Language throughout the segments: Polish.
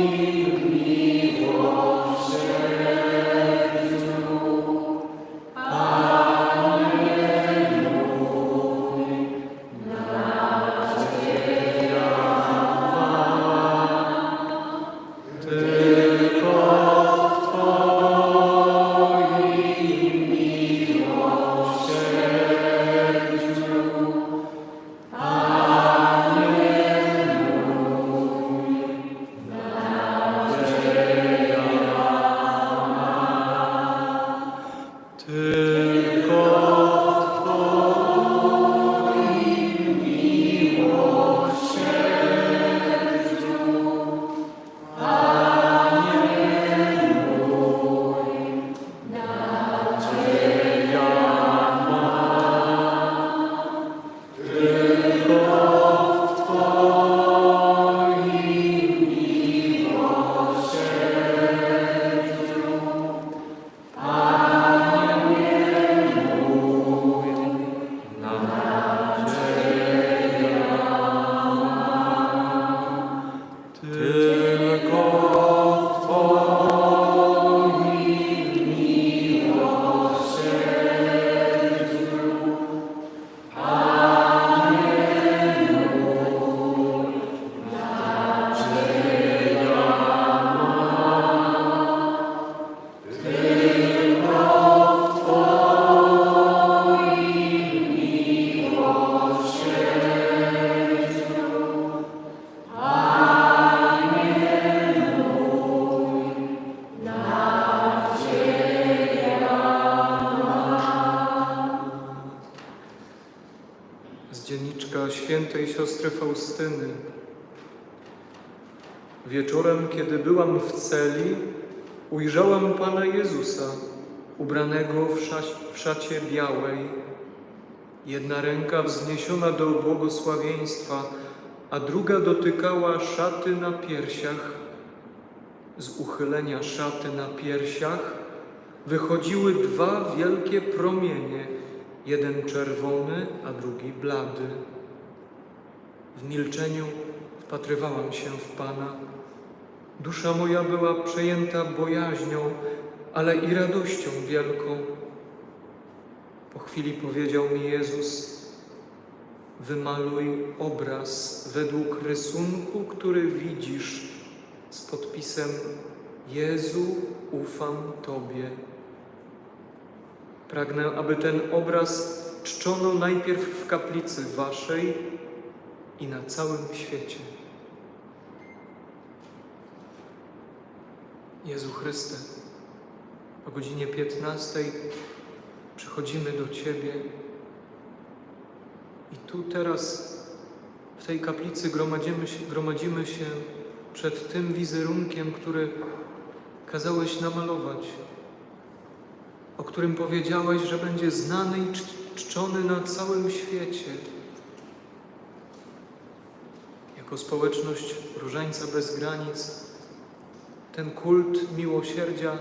Tylko Z dzienniczka świętej siostry Faustyny. Wieczorem, kiedy byłam w celi, ujrzałam Pana Jezusa, ubranego w, sza- w szacie białej. Jedna ręka wzniesiona do błogosławieństwa, a druga dotykała szaty na piersiach. Z uchylenia szaty na piersiach wychodziły dwa wielkie promienie, jeden czerwony, a drugi blady. W milczeniu wpatrywałam się w Pana. Dusza moja była przejęta bojaźnią, ale i radością wielką. Po chwili powiedział mi Jezus: Wymaluj obraz według rysunku, który widzisz, z podpisem Jezu, ufam Tobie. Pragnę, aby ten obraz czczono najpierw w kaplicy Waszej i na całym świecie. Jezu Chryste, o godzinie 15 przychodzimy do Ciebie i tu teraz w tej kaplicy gromadzimy się, gromadzimy się przed tym wizerunkiem, który kazałeś namalować, o którym powiedziałeś, że będzie znany i czcz- czczony na całym świecie. Jako społeczność Różańca bez granic, ten kult miłosierdzia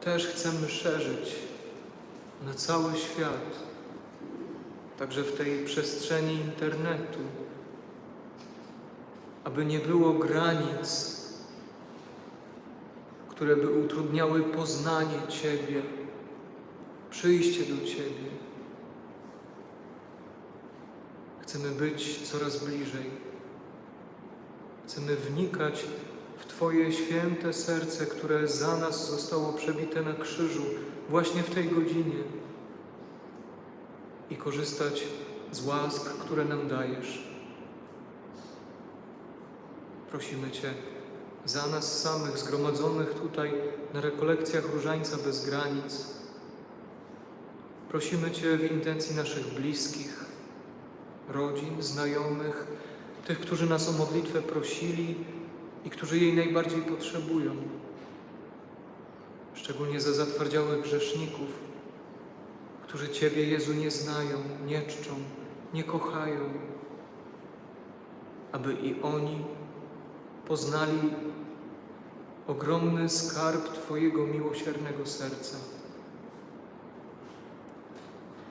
też chcemy szerzyć na cały świat, także w tej przestrzeni internetu, aby nie było granic, które by utrudniały poznanie Ciebie, przyjście do Ciebie. Chcemy być coraz bliżej. Chcemy wnikać w Twoje święte serce, które za nas zostało przebite na krzyżu właśnie w tej godzinie i korzystać z łask, które nam dajesz. Prosimy Cię za nas samych, zgromadzonych tutaj na rekolekcjach Różańca bez granic. Prosimy Cię w intencji naszych bliskich, rodzin, znajomych, tych, którzy nas o modlitwę prosili i którzy jej najbardziej potrzebują. Szczególnie za zatwardziałych grzeszników, którzy Ciebie, Jezu, nie znają, nie czczą, nie kochają, aby i oni poznali ogromny skarb Twojego miłosiernego serca.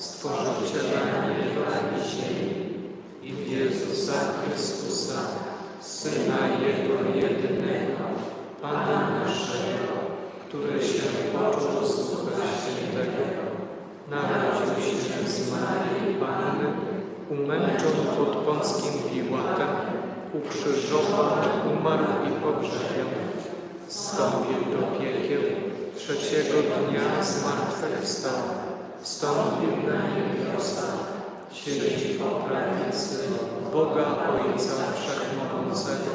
Stworzyciela nieba i ziemi i Jezusa Chrystusa, Syna Jego jedynego, Pana naszego, który się począł z Ducha Świętego, narodził się z Maryi Panny, umęczon pod Pąckim Piłatem, ukrzyżowany, umarł i pogrzebiony, wstąpił do piekieł, trzeciego dnia zmartwychwstał, wstąpił na niebiosa, siedzi po prawicy Boga Ojca Wszechmogącego.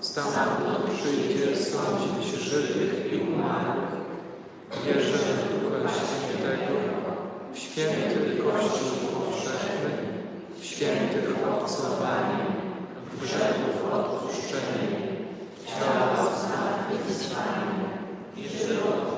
Stamtąd przyjdzie sądzić żywych i umarłych. Wierzę w Ducha Świętego, w święty Kościół powszechny, w świętych obcowanie, w grzechów odpuszczenie, w ciała zmartwychwstanie i żywot.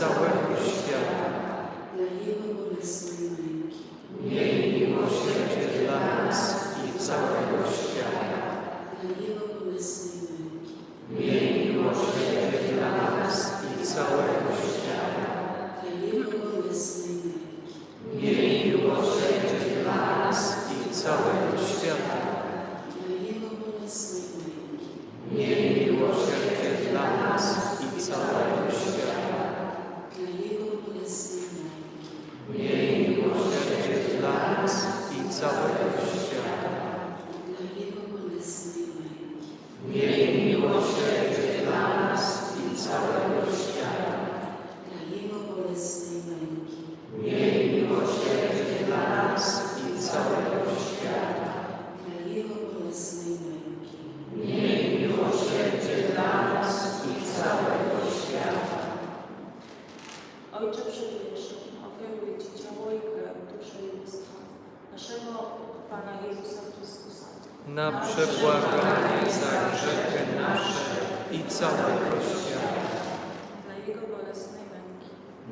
So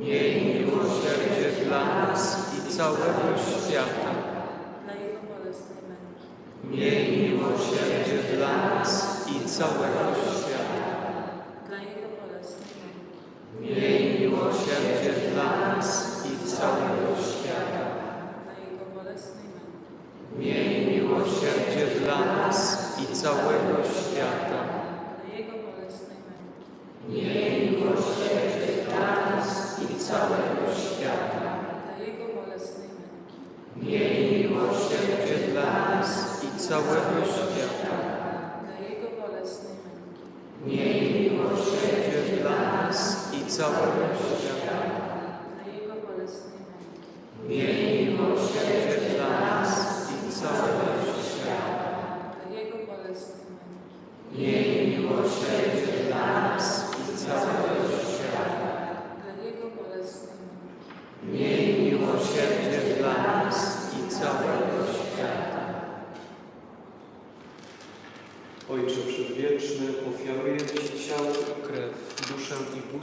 Miej miłosierdzie dla nas i całego świata. dla Jego bolesnej męki, Miej miłosierdzie dla nas i całego świata. dla Jego bolesnej męki, Miej miłosierdzie dla nas i całego świata. dla Jego bolesnej męki, Miej miłosierdzie dla nas i całego świata. dla Jego bolesnej męki, Miej miłosierdzie dla nas całego świata. dla Jego bolesnej męki, Miej miłosierdzie dla nas i całego świata. dla Jego bolesnej męki, Miej miłosierdzie dla nas i całego świata.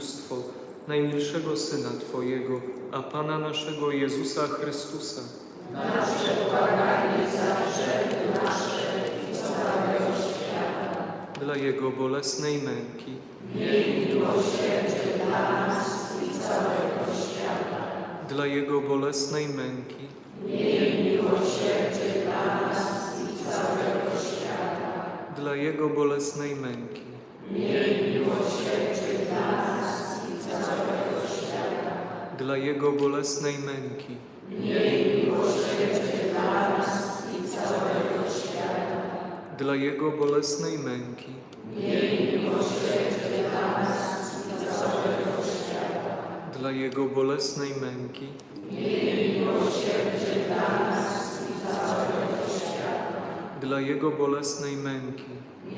bóstwo najmilszego Syna Twojego, a Pana naszego Jezusa Chrystusa. Nasze pokarmanie zawsze nasze i całego świata. Dla Jego bolesnej męki. Miej miłosierdzie dla nas i całego świata. Dla Jego bolesnej męki. Miej miłosierdzie dla nas i całego świata. Dla Jego bolesnej męki. Miej miłosierdzie dla nas dla Jego bolesnej męki. Dla nas i całego. Dla Jego bolesnej męki. Dla nas i. Dla Jego bolesnej męki. Dla nas i. Dla Jego bolesnej męki.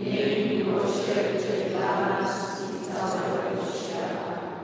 Miej miłosierdzie dla nas i całego świata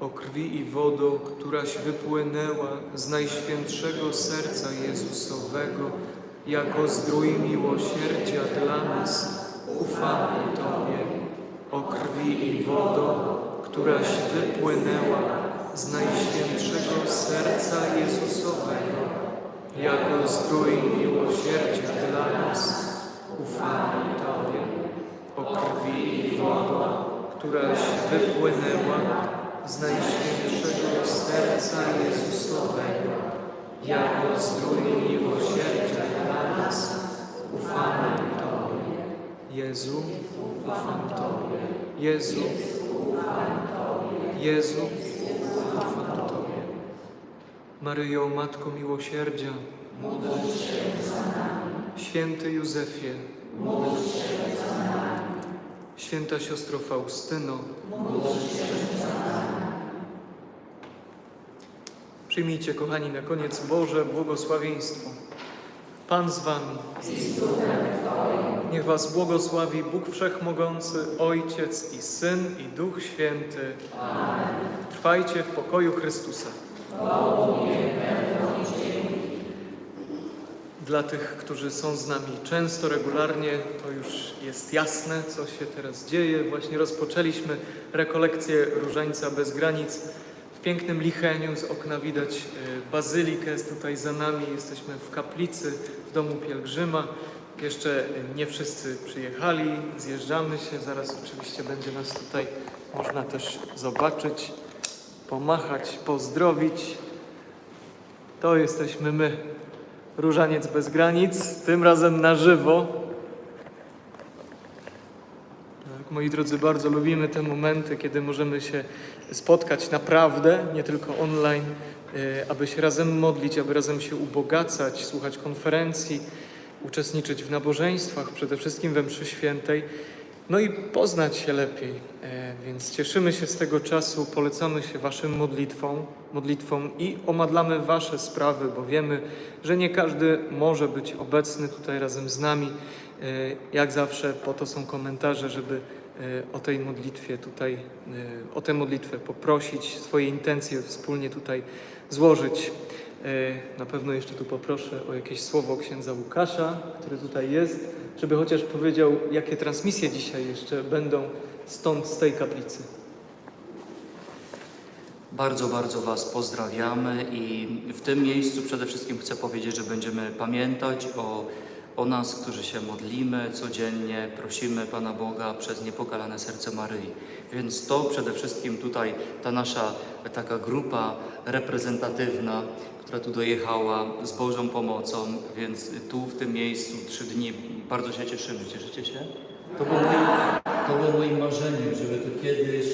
O krwi i wodo, któraś wypłynęła z najświętszego serca Jezusowego, jako zdrój miłosierdzia dla nas, ufamy Tobie. O krwi i wodo, któraś wypłynęła z Najświętszego Serca Jezusowego, jako zdrój miłosierdzia dla nas, ufamy Tobie, o krwi i wodo, któraś wypłynęła z Najświętszego Serca Jezusowego, jako zdrój miłosierdzia dla nas, ufamy Tobie. Jezu, ufam Tobie. Jezu, ufam Tobie. Jezu, ufam Tobie. Maryjo, Matko Miłosierdzia, módl się za nami. Święty Józefie, módl się za nami. Święta siostro Faustyno. Przyjmijcie, kochani, na koniec Boże błogosławieństwo. Pan z Wami. Niech Was błogosławi Bóg Wszechmogący, Ojciec i Syn i Duch Święty. Trwajcie w pokoju Chrystusa. Dla tych, którzy są z nami często, regularnie, to już jest jasne, co się teraz dzieje. Właśnie rozpoczęliśmy rekolekcję Różańca bez granic. W pięknym Licheniu z okna widać y, bazylikę, jest tutaj za nami. Jesteśmy w kaplicy, w domu pielgrzyma. Jeszcze y, nie wszyscy przyjechali, zjeżdżamy się. Zaraz oczywiście będzie nas tutaj można też zobaczyć, pomachać, pozdrowić. To jesteśmy my. Różaniec bez granic, tym razem na żywo. Tak, moi drodzy, bardzo lubimy te momenty, kiedy możemy się spotkać naprawdę, nie tylko online, e, aby się razem modlić, aby razem się ubogacać, słuchać konferencji, uczestniczyć w nabożeństwach, przede wszystkim we mszy świętej, no i poznać się lepiej. E, Więc cieszymy się z tego czasu, polecamy się Waszym modlitwom, modlitwom i omadlamy Wasze sprawy, bo wiemy, że nie każdy może być obecny tutaj razem z nami. E, Jak zawsze po to są komentarze, żeby e, o tej modlitwie tutaj, o tę modlitwę poprosić, swoje intencje wspólnie tutaj złożyć. E, Na pewno jeszcze tu poproszę o jakieś słowo księdza Łukasza, który tutaj jest, żeby chociaż powiedział, jakie transmisje dzisiaj jeszcze będą stąd, z tej kaplicy. Bardzo, bardzo Was pozdrawiamy i w tym miejscu przede wszystkim chcę powiedzieć, że będziemy pamiętać o, o nas, którzy się modlimy codziennie, prosimy Pana Boga przez niepokalane serce Maryi. Więc to przede wszystkim tutaj ta nasza taka grupa reprezentatywna, która tu dojechała z Bożą pomocą, więc tu w tym miejscu trzy dni bardzo się cieszymy. Cieszycie się? To było moim, to było moim marzeniem, żeby tu kiedyś,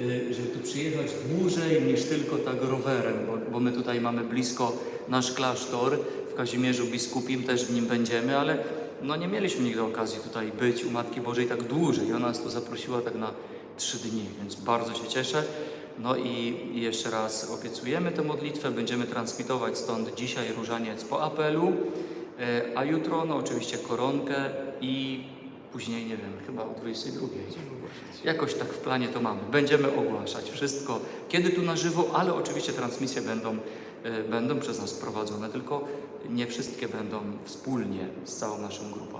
y, żeby tu przyjechać dłużej niż tylko tak rowerem, bo, bo my tutaj mamy blisko nasz klasztor Kazimierzu Biskupim, też w nim będziemy, ale no nie mieliśmy nigdy okazji tutaj być u Matki Bożej tak dłużej. Ona nas tu zaprosiła tak na trzy dni, więc bardzo się cieszę. No i jeszcze raz obiecujemy tę modlitwę, będziemy transmitować stąd dzisiaj różaniec po apelu, e, a jutro no oczywiście koronkę i później, nie wiem, chyba o 22. Jakoś tak w planie to mamy. Będziemy ogłaszać wszystko, kiedy tu na żywo, ale oczywiście transmisje będą, e, będą przez nas prowadzone, tylko nie wszystkie będą wspólnie z całą naszą grupą.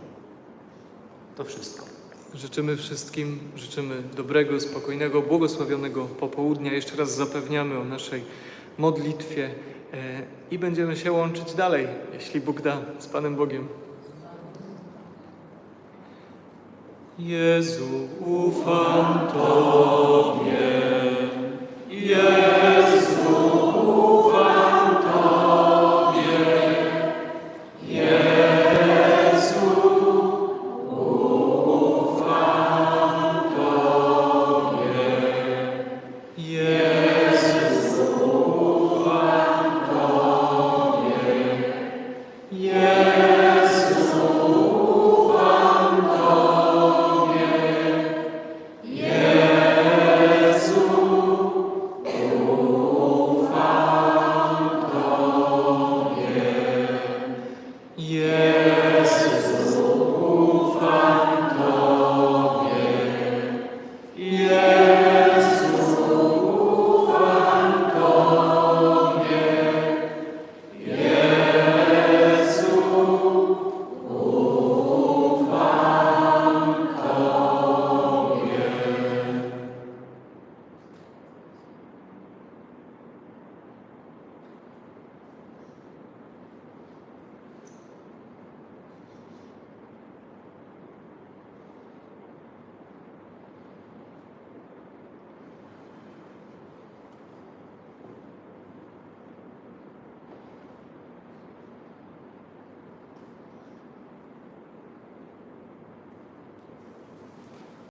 To wszystko. Życzymy wszystkim, życzymy dobrego, spokojnego, błogosławionego popołudnia. Jeszcze raz zapewniamy o naszej modlitwie e, i będziemy się łączyć dalej, jeśli Bóg da, z Panem Bogiem. Jezu, ufam Tobie. Jezu, ufam